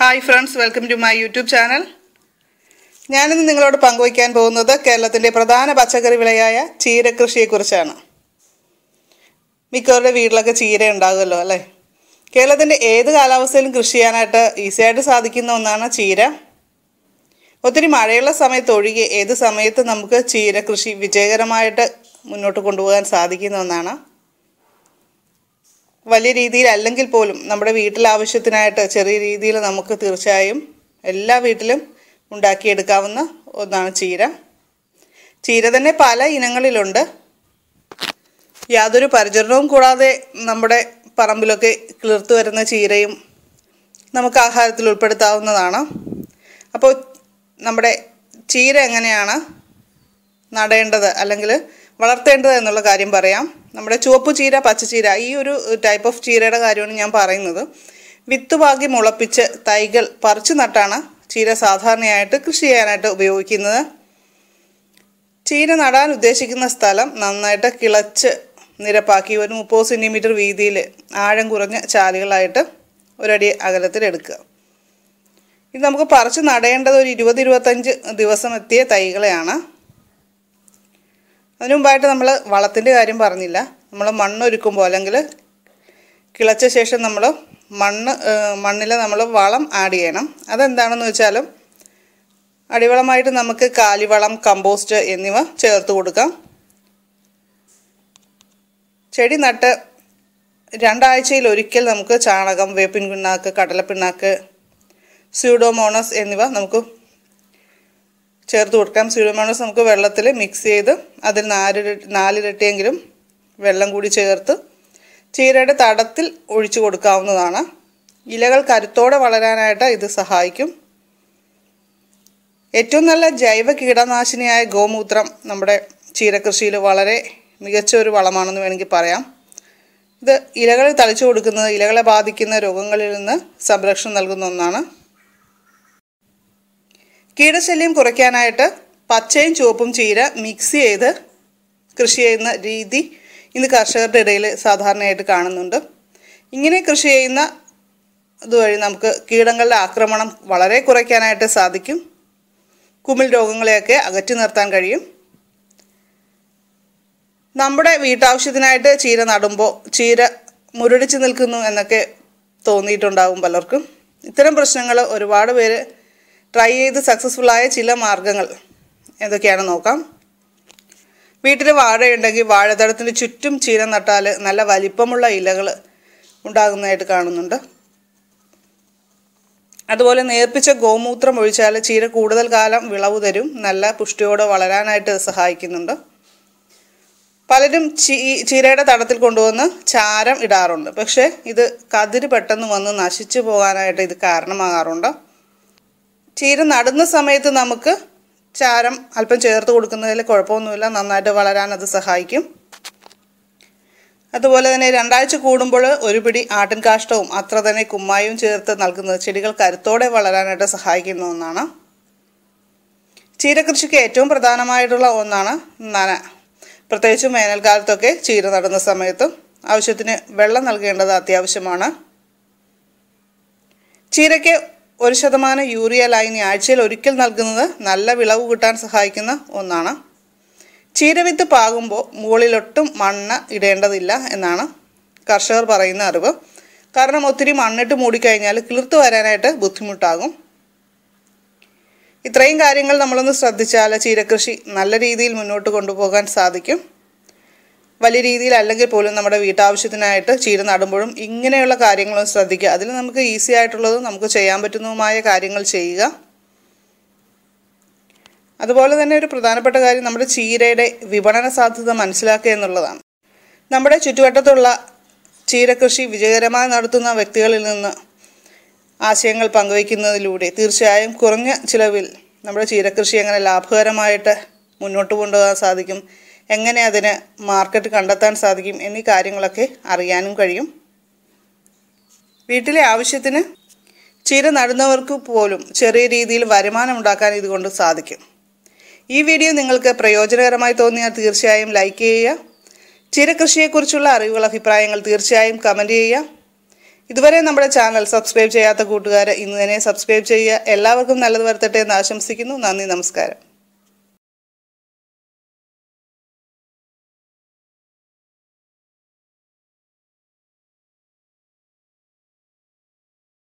Hi friends welcome to my YouTube channel ഞാനിന്ന് നിങ്ങളോട് പങ്കുവയ്ക്കാൻ പോകുന്നത് കേരളത്തിന്റെ പ്രധാന പച്ചക്കറി വിളയായ ചീരകൃഷിയെക്കുറിച്ചാണ്. മിക്കവരുടെ വീട്ടിലൊക്കെ ചീര ഉണ്ടാകുമല്ലോ അല്ലേ? കേരളത്തിന്റെ ഏത് കാലാവസ്ഥയിലും കൃഷി ചെയ്യാനായിട്ട് ഈസിയായിട്ട് സാധിക്കുന്ന ഒന്നാണ് ചീര. ഒത്തിരി മഴയുള്ള സമയത്ത് ഒഴികെ ഏത് സമയത്ത് നമുക്ക് ചീര കൃഷി വിജയകരമായിട്ട് മുന്നോട്ട് കൊണ്ടുപോകാൻ സാധിക്കുന്ന ഒന്നാണ്. വലിയ രീതിയിൽ അല്ലെങ്കിൽ പോലും നമ്മുടെ വീട്ടിൽ ആവശ്യത്തിനായിട്ട് ചെറിയ രീതിയിൽ നമുക്ക് തീർച്ചയായും എല്ലാ വീട്ടിലും ഉണ്ടാക്കിയെടുക്കാവുന്ന ഒന്നാണ് ചീര. ചീര തന്നെ പല ഇനങ്ങളിലുണ്ട്. യാതൊരു പരിചരണവും കൂടാതെ നമ്മുടെ പറമ്പിലൊക്കെ കിളിർത്തു വരുന്ന ചീരയും നമുക്ക് ആഹാരത്തിൽ ഉൾപ്പെടുത്താവുന്നതാണ്. അപ്പോൾ നമ്മുടെ ചീര എങ്ങനെയാണ് നടേണ്ടത്? അല്ലെങ്കിൽ വളർത്തേണ്ടത് എന്നുള്ള കാര്യം പറയാം. നമ്മുടെ ചുവപ്പ് ചീര പച്ചച്ചീര ഈ ഒരു ടൈപ്പ് ഓഫ് ചീരയുടെ കാര്യമാണ് ഞാൻ പറയുന്നത്. വിത്ത് പാകി മുളപ്പിച്ച് തൈകൾ പറിച്ചു നട്ടാണ് ചീര സാധാരണയായിട്ട് കൃഷി ചെയ്യാനായിട്ട് ഉപയോഗിക്കുന്നത്. ചീര നടാൻ ഉദ്ദേശിക്കുന്ന സ്ഥലം നന്നായിട്ട് കിളച്ച് നിരപ്പാക്കി ഒരു മുപ്പത് സെന്റിമീറ്റർ വീതിയിൽ ആഴം കുറഞ്ഞ ചാലുകളായിട്ട് ഒരടി അകലത്തിൽ എടുക്കുക. ഇത് നമുക്ക് പറിച്ച് നടേണ്ടത് ഒരു ഇരുപത് ഇരുപത്തഞ്ച് ദിവസം എത്തിയ തൈകളെയാണ്. അതിനു മുമ്പായിട്ട് നമ്മൾ വളത്തിന്റെ കാര്യം പറഞ്ഞില്ല. നമ്മൾ മണ്ണൊരുക്കുമ്പോൾ അല്ലെങ്കിൽ കിളച്ച ശേഷം നമ്മൾ മണ്ണ് മണ്ണിൽ നമ്മൾ വളം ആഡ് ചെയ്യണം. അതെന്താണെന്ന് വെച്ചാലും അടിവളമായിട്ട് നമുക്ക് കാലിവളം കമ്പോസ്റ്റ് എന്നിവ ചേർത്ത് കൊടുക്കാം. ചെടി നട്ട് രണ്ടാഴ്ചയിൽ ഒരിക്കൽ നമുക്ക് ചാണകം വേപ്പിൻ പിണ്ണാക്ക് കടലപ്പിണ്ണാക്ക് സ്യൂഡോമോണസ് എന്നിവ നമുക്ക് ചേർത്ത് കൊടുക്കാം. സ്യൂഡോമോണസ് നമുക്ക് വെള്ളത്തിൽ മിക്സ് ചെയ്ത് അതിൽ നാല് നാലിരട്ടിയെങ്കിലും വെള്ളം കൂടി ചേർത്ത് ചീരയുടെ തടത്തിൽ ഒഴിച്ചു കൊടുക്കാവുന്നതാണ്. ഇലകൾ കരുത്തോടെ വളരാനായിട്ട് ഇത് സഹായിക്കും. ഏറ്റവും നല്ല ജൈവ കീടനാശിനിയായ ഗോമൂത്രം നമ്മുടെ ചീരകൃഷിയിൽ വളരെ മികച്ച ഒരു വളമാണെന്ന് വേണമെങ്കിൽ പറയാം. ഇത് ഇലകളിൽ തളിച്ചു കൊടുക്കുന്നത് ഇലകളെ ബാധിക്കുന്ന രോഗങ്ങളിൽ നിന്ന് സംരക്ഷണം നൽകുന്ന ഒന്നാണ്. കീടശല്യം കുറയ്ക്കാനായിട്ട് പച്ചയും ചുവപ്പും ചീര മിക്സ് ചെയ്ത് കൃഷി ചെയ്യുന്ന രീതി ഇന്ന് കർഷകരുടെ ഇടയിൽ സാധാരണയായിട്ട് കാണുന്നുണ്ട്. ഇങ്ങനെ കൃഷി ചെയ്യുന്ന ഇതുവഴി നമുക്ക് കീടങ്ങളുടെ ആക്രമണം വളരെ കുറയ്ക്കാനായിട്ട് സാധിക്കും. കുമിൽ രോഗങ്ങളെയൊക്കെ അകറ്റി നിർത്താൻ കഴിയും. നമ്മുടെ വീട്ടാവശ്യത്തിനായിട്ട് ചീര നടുമ്പോൾ ചീര മുരടിച്ച് നിൽക്കുന്നു എന്നൊക്കെ തോന്നിയിട്ടുണ്ടാകും പലർക്കും. ഇത്തരം പ്രശ്നങ്ങൾ ഒരുപാട് പേര് ട്രൈ ചെയ്ത് ആയ ചില മാർഗങ്ങൾ എന്തൊക്കെയാണ് നോക്കാം. വീട്ടിൽ വാഴയുണ്ടെങ്കിൽ വാഴത്തടത്തിന് ചുറ്റും ചീര നട്ടാൽ നല്ല വലിപ്പമുള്ള ഇലകൾ ഉണ്ടാകുന്നതായിട്ട് കാണുന്നുണ്ട്. അതുപോലെ നേർപ്പിച്ച ഗോമൂത്രം ഒഴിച്ചാൽ ചീര കൂടുതൽ കാലം വിളവ് തരും നല്ല പുഷ്ടിയോടെ വളരാനായിട്ട് സഹായിക്കുന്നുണ്ട്. പലരും ചീ ചീരയുടെ തടത്തിൽ കൊണ്ടുവന്ന് ചാരം ഇടാറുണ്ട്. പക്ഷേ ഇത് കതിര് പെട്ടെന്ന് വന്ന് നശിച്ചു പോകാനായിട്ട് ഇത് കാരണമാകാറുണ്ട്. ചീര നടുന്ന സമയത്ത് നമുക്ക് ചാരം അല്പം ചേർത്ത് കൊടുക്കുന്നതിൽ കുഴപ്പമൊന്നുമില്ല. നന്നായിട്ട് വളരാൻ അത് സഹായിക്കും. അതുപോലെ തന്നെ രണ്ടാഴ്ച കൂടുമ്പോൾ ഒരു പിടി ആട്ടിൻ കാഷ്ടവും അത്ര തന്നെ കുമ്മായും ചേർത്ത് നൽകുന്നത് ചെടികൾ കരുത്തോടെ വളരാനായിട്ട് സഹായിക്കുന്ന ഒന്നാണ്. ചീരകൃഷിക്ക് ഏറ്റവും പ്രധാനമായിട്ടുള്ള ഒന്നാണ് നന. പ്രത്യേകിച്ചും വേനൽക്കാലത്തൊക്കെ ചീര നടുന്ന സമയത്തും ആവശ്യത്തിന് വെള്ളം നൽകേണ്ടത് അത്യാവശ്യമാണ്. ചീരയ്ക്ക് ഒരു ശതമാനം യൂറിയ ലൈനി ആഴ്ചയിൽ ഒരിക്കൽ നൽകുന്നത് നല്ല വിളവ് കിട്ടാൻ സഹായിക്കുന്ന ഒന്നാണ്. ചീരവിത്ത് പാകുമ്പോൾ മുകളിലൊട്ടും മണ്ണ് ഇടേണ്ടതില്ല എന്നാണ് കർഷകർ പറയുന്ന അറിവ്. കാരണം ഒത്തിരി മണ്ണിട്ട് മൂടിക്കഴിഞ്ഞാൽ കിളിർത്ത് വരാനായിട്ട് ബുദ്ധിമുട്ടാകും. ഇത്രയും കാര്യങ്ങൾ നമ്മളൊന്ന് ശ്രദ്ധിച്ചാൽ ചീരകൃഷി നല്ല രീതിയിൽ മുന്നോട്ട് കൊണ്ടുപോകാൻ സാധിക്കും. വലിയ രീതിയിൽ അല്ലെങ്കിൽ പോലും നമ്മുടെ വീട്ടാവശ്യത്തിനായിട്ട് ചീര നടുമ്പോഴും ഇങ്ങനെയുള്ള കാര്യങ്ങളും ശ്രദ്ധിക്കുക. അതിൽ നമുക്ക് ഈസി ആയിട്ടുള്ളതും നമുക്ക് ചെയ്യാൻ പറ്റുന്നതുമായ കാര്യങ്ങൾ ചെയ്യുക. അതുപോലെ തന്നെ ഒരു പ്രധാനപ്പെട്ട കാര്യം നമ്മുടെ ചീരയുടെ വിപണന സാധ്യത മനസ്സിലാക്കുക എന്നുള്ളതാണ്. നമ്മുടെ ചുറ്റുവട്ടത്തുള്ള ചീരകൃഷി വിജയകരമായി നടത്തുന്ന വ്യക്തികളിൽ നിന്ന് ആശയങ്ങൾ പങ്കുവയ്ക്കുന്നതിലൂടെ തീർച്ചയായും കുറഞ്ഞ ചിലവിൽ നമ്മുടെ ചീരകൃഷി എങ്ങനെ ലാഭകരമായിട്ട് മുന്നോട്ട് കൊണ്ടുപോകാൻ സാധിക്കും എങ്ങനെ അതിന് മാർക്കറ്റ് കണ്ടെത്താൻ സാധിക്കും എന്നീ കാര്യങ്ങളൊക്കെ അറിയാനും കഴിയും. വീട്ടിലെ ആവശ്യത്തിന് ചീര നടുന്നവർക്ക് പോലും ചെറിയ രീതിയിൽ വരുമാനം ഉണ്ടാക്കാൻ ഇതുകൊണ്ട് സാധിക്കും. ഈ വീഡിയോ നിങ്ങൾക്ക് പ്രയോജനകരമായി തോന്നിയാൽ തീർച്ചയായും ലൈക്ക് ചെയ്യുക. ചീരകൃഷിയെക്കുറിച്ചുള്ള അറിവുകൾ അഭിപ്രായങ്ങൾ തീർച്ചയായും കമന്റ് ചെയ്യുക. ഇതുവരെ നമ്മുടെ ചാനൽ സബ്സ്ക്രൈബ് ചെയ്യാത്ത കൂട്ടുകാർ ഇന്ന് തന്നെ സബ്സ്ക്രൈബ് ചെയ്യുക. എല്ലാവർക്കും നല്ലത് വരുത്തട്ടെ എന്ന് ആശംസിക്കുന്നു. നന്ദി നമസ്കാരം.